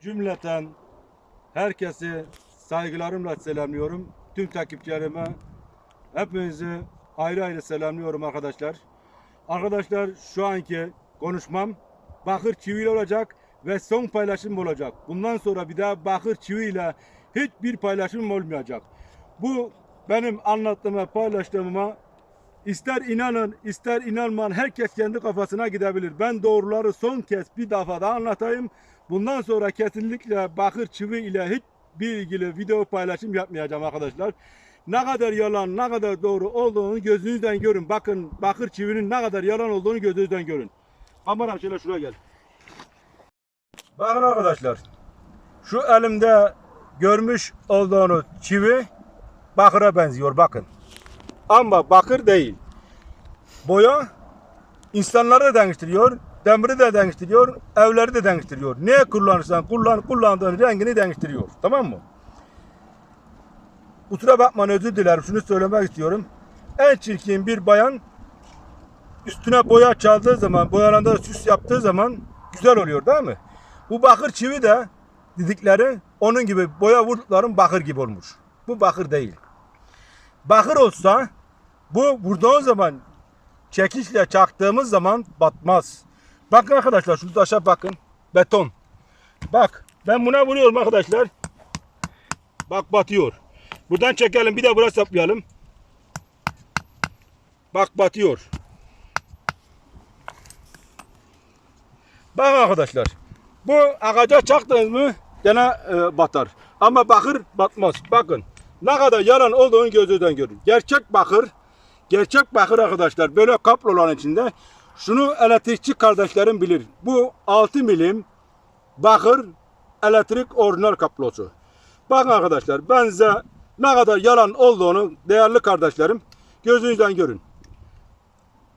cümleten herkesi saygılarımla selamlıyorum. Tüm takipçilerime hepinizi ayrı ayrı selamlıyorum arkadaşlar. Arkadaşlar şu anki konuşmam bakır çiviyle olacak ve son paylaşım olacak. Bundan sonra bir daha bakır çiviyle hiçbir paylaşım olmayacak. Bu benim anlattığıma, paylaştığıma ister inanın, ister inanmayın herkes kendi kafasına gidebilir. Ben doğruları son kez bir defa daha anlatayım. Bundan sonra kesinlikle bakır çivi ile hiçbir ilgili video paylaşım yapmayacağım arkadaşlar. Ne kadar yalan, ne kadar doğru olduğunu gözünüzden görün. Bakın bakır çivinin ne kadar yalan olduğunu gözünüzden görün. Kameram şöyle şuraya gel. Bakın arkadaşlar. Şu elimde görmüş olduğunuz çivi bakıra benziyor bakın. Ama bakır değil. Boya insanları da değiştiriyor, demiri de değiştiriyor, evleri de değiştiriyor. Ne kullanırsan kullan, kullandığın rengini değiştiriyor. Tamam mı? Kusura bakmayın özür dilerim. Şunu söylemek istiyorum. En çirkin bir bayan üstüne boya çaldığı zaman, boyalarında süs yaptığı zaman güzel oluyor değil mi? Bu bakır çivi de dedikleri onun gibi boya vurdukların bakır gibi olmuş. Bu bakır değil. Bakır olsa bu vurduğun zaman çekişle çaktığımız zaman batmaz. Bakın arkadaşlar şu taşa bakın. Beton. Bak ben buna vuruyorum arkadaşlar. Bak batıyor. Buradan çekelim bir de buraya saplayalım. Bak batıyor. Bak arkadaşlar. Bu ağaca çaktınız mı gene e, batar. Ama bakır batmaz. Bakın ne kadar yalan olduğunu gözünüzden görün. Gerçek bakır, gerçek bakır arkadaşlar böyle kaplı olan içinde şunu elektrikçi kardeşlerim bilir. Bu 6 milim bakır elektrik orijinal kablosu. Bakın arkadaşlar ben ne kadar yalan olduğunu değerli kardeşlerim gözünüzden görün.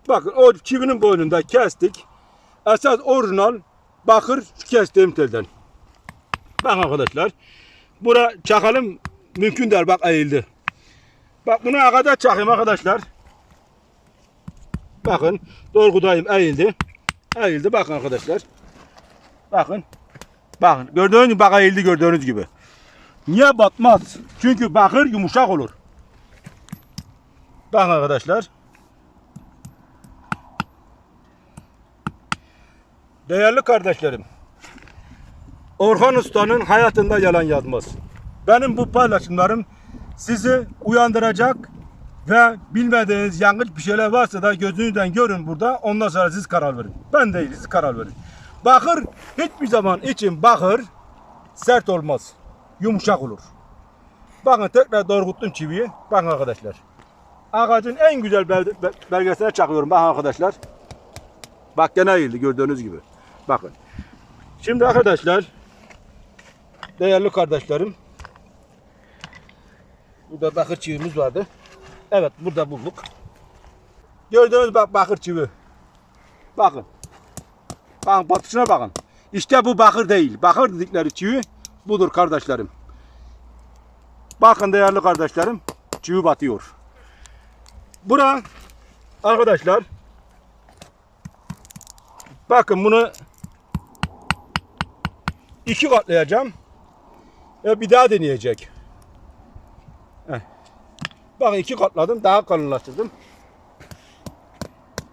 Bakın o çivinin boynunda kestik. Esas orijinal bakır kestiğim telden. Bakın arkadaşlar. Bura çakalım mümkün değil. Bak eğildi. Bak bunu kadar çakayım arkadaşlar. Bakın dolgudayım eğildi. Eğildi bakın arkadaşlar. Bakın. Bakın gördüğünüz gibi bak eğildi gördüğünüz gibi. Niye batmaz? Çünkü bakır yumuşak olur. Bakın arkadaşlar. Değerli kardeşlerim. Orhan Usta'nın hayatında yalan yazmaz. Benim bu paylaşımlarım sizi uyandıracak ve bilmediğiniz yanlış bir şeyler varsa da gözünüzden görün burada. Ondan sonra siz karar verin. Ben değil siz karar verin. Bakır hiçbir zaman için bakır sert olmaz. Yumuşak olur. Bakın tekrar doğrulttum çiviyi. Bakın arkadaşlar. Ağacın en güzel bel- be- belgesine çakıyorum. Bakın arkadaşlar. Bak gene eğildi gördüğünüz gibi. Bakın. Şimdi arkadaşlar değerli kardeşlerim burada bakır çivimiz vardı. Evet burada bulduk. Gördüğünüz bak bakır çivi. Bakın. Bakın batışına bakın. İşte bu bakır değil. Bakır dedikleri çivi budur kardeşlerim. Bakın değerli kardeşlerim. Çivi batıyor. Bura arkadaşlar bakın bunu iki katlayacağım. Ve bir daha deneyecek. Heh. Bakın iki katladım. Daha kalınlaştırdım.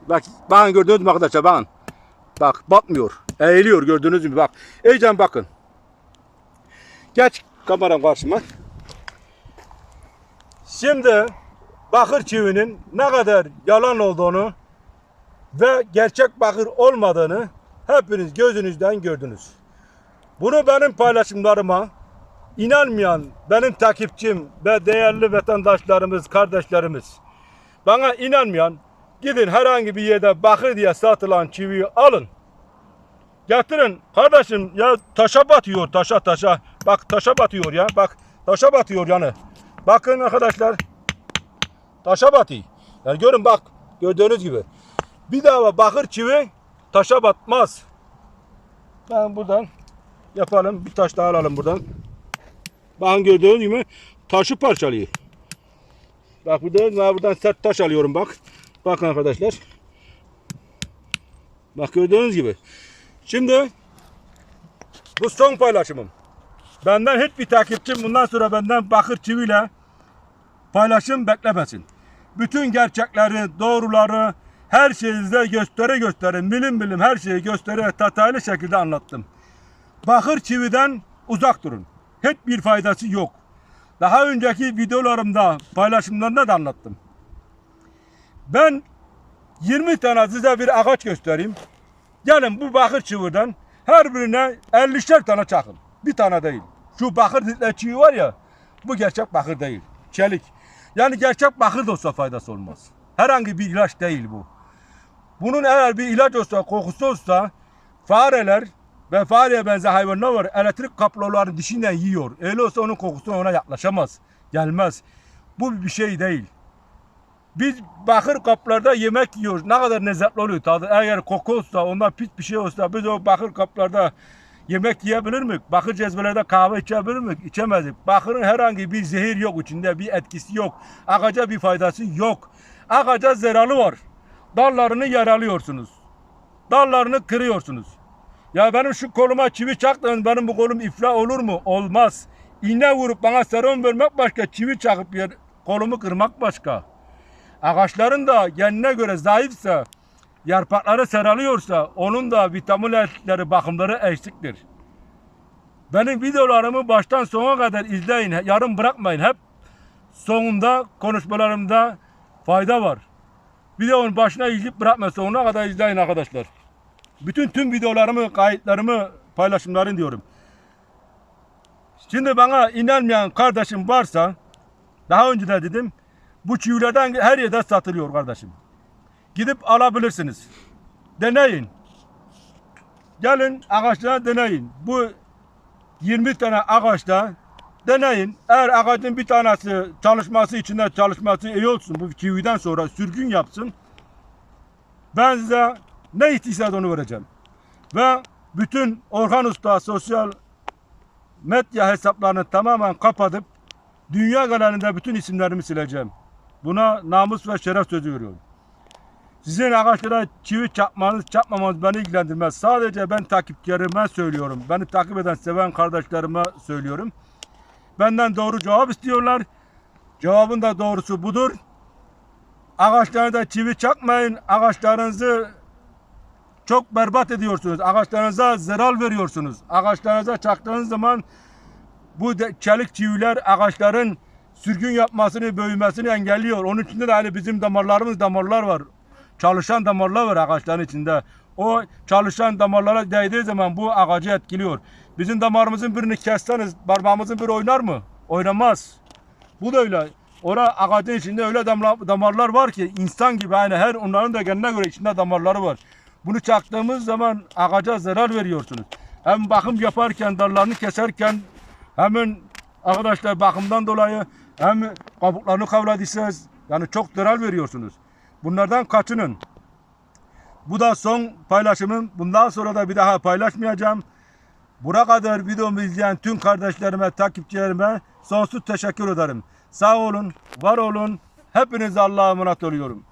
Bak, bakın gördünüz mü arkadaşlar bakın. Bak batmıyor. Eğiliyor gördüğünüz gibi bak. İyice bakın. Geç kameram karşıma. Şimdi bakır çivinin ne kadar yalan olduğunu ve gerçek bakır olmadığını hepiniz gözünüzden gördünüz. Bunu benim paylaşımlarıma inanmayan benim takipçim ve değerli vatandaşlarımız, kardeşlerimiz bana inanmayan gidin herhangi bir yerde bakır diye satılan çiviyi alın. Getirin kardeşim ya taşa batıyor taşa taşa. Bak taşa batıyor ya bak taşa batıyor yani. Bakın arkadaşlar taşa batıyor. Yani görün bak gördüğünüz gibi. Bir daha bakır çivi taşa batmaz. Ben buradan yapalım. Bir taş daha alalım buradan. Bakın gördüğünüz gibi taşı parçalıyor. Bak burada ben buradan sert taş alıyorum bak. Bakın arkadaşlar. Bak gördüğünüz gibi. Şimdi Bu son paylaşımım. Benden hiçbir takipçim bundan sonra benden bakır çiviyle paylaşım beklemesin. Bütün gerçekleri, doğruları, her şeyi size göstere göstere, milim milim her şeyi göstere detaylı şekilde anlattım. Bakır çividen uzak durun. Hiçbir faydası yok. Daha önceki videolarımda, paylaşımlarımda da anlattım. Ben 20 tane size bir ağaç göstereyim. Gelin bu bakır çividen her birine 50'şer tane çakın. Bir tane değil. Şu bakır çivi var ya bu gerçek bakır değil. Çelik. Yani gerçek bakır da olsa faydası olmaz. Herhangi bir ilaç değil bu. Bunun eğer bir ilaç olsa, kokusu olsa fareler ve fareye benzer hayvanlar var. Elektrik kablolarını dişinden yiyor. Öyle olsa onun kokusu ona yaklaşamaz. Gelmez. Bu bir şey değil. Biz bakır kaplarda yemek yiyoruz. Ne kadar lezzetli oluyor tadı. Eğer koku olsa, ondan pis bir şey olsa biz o bakır kaplarda yemek yiyebilir miyiz? Bakır cezvelerde kahve içebilir miyiz? İçemeyiz. Bakırın herhangi bir zehir yok içinde, bir etkisi yok. Ağaca bir faydası yok. Ağaca zararı var. Dallarını yaralıyorsunuz. Dallarını kırıyorsunuz. Ya benim şu koluma çivi çaktın, benim bu kolum iflah olur mu? Olmaz. İğne vurup bana serum vermek başka, çivi çakıp yer, kolumu kırmak başka. Ağaçların da kendine göre zayıfsa, yarpakları saralıyorsa onun da vitaminleri, bakımları eksiktir. Benim videolarımı baştan sona kadar izleyin. Yarım bırakmayın. Hep sonunda konuşmalarımda fayda var. Videonun başına izleyip bırakma sonuna kadar izleyin arkadaşlar. Bütün tüm videolarımı, kayıtlarımı, paylaşımlarını diyorum. Şimdi bana inanmayan kardeşim varsa daha önce de dedim bu çivilerden her yerde satılıyor kardeşim. Gidip alabilirsiniz. Deneyin. Gelin ağaçlara deneyin. Bu 20 tane ağaçta deneyin. Eğer ağacın bir tanesi çalışması içinde çalışması iyi olsun. Bu çividen sonra sürgün yapsın. Ben size ne istiyorsanız onu vereceğim. Ve bütün Orhan Usta sosyal medya hesaplarını tamamen kapatıp dünya genelinde bütün isimlerimi sileceğim. Buna namus ve şeref sözü veriyorum. Sizin ağaçlara çivi çakmanız, çakmamanız beni ilgilendirmez. Sadece ben takipçilerime söylüyorum. Beni takip eden, seven kardeşlerime söylüyorum. Benden doğru cevap istiyorlar. Cevabın da doğrusu budur. Ağaçlarınıza çivi çakmayın. Ağaçlarınızı çok berbat ediyorsunuz. Ağaçlarınıza zarar veriyorsunuz. Ağaçlarınıza çaktığınız zaman bu çelik çiviler ağaçların sürgün yapmasını, büyümesini engelliyor. Onun içinde de hani bizim damarlarımız damarlar var. Çalışan damarlar var ağaçların içinde. O çalışan damarlara değdiği zaman bu ağacı etkiliyor. Bizim damarımızın birini kesseniz parmağımızın biri oynar mı? Oynamaz. Bu da öyle. Ora ağacın içinde öyle damla- damarlar var ki insan gibi aynı her onların da kendine göre içinde damarları var. Bunu çaktığımız zaman ağaca zarar veriyorsunuz. Hem bakım yaparken, dallarını keserken hemen arkadaşlar bakımdan dolayı hem kabuklarını kavradıysanız yani çok zarar veriyorsunuz. Bunlardan kaçının. Bu da son paylaşımım. Bundan sonra da bir daha paylaşmayacağım. Buraya kadar videomu izleyen tüm kardeşlerime, takipçilerime sonsuz teşekkür ederim. Sağ olun, var olun. Hepinize Allah'a emanet oluyorum.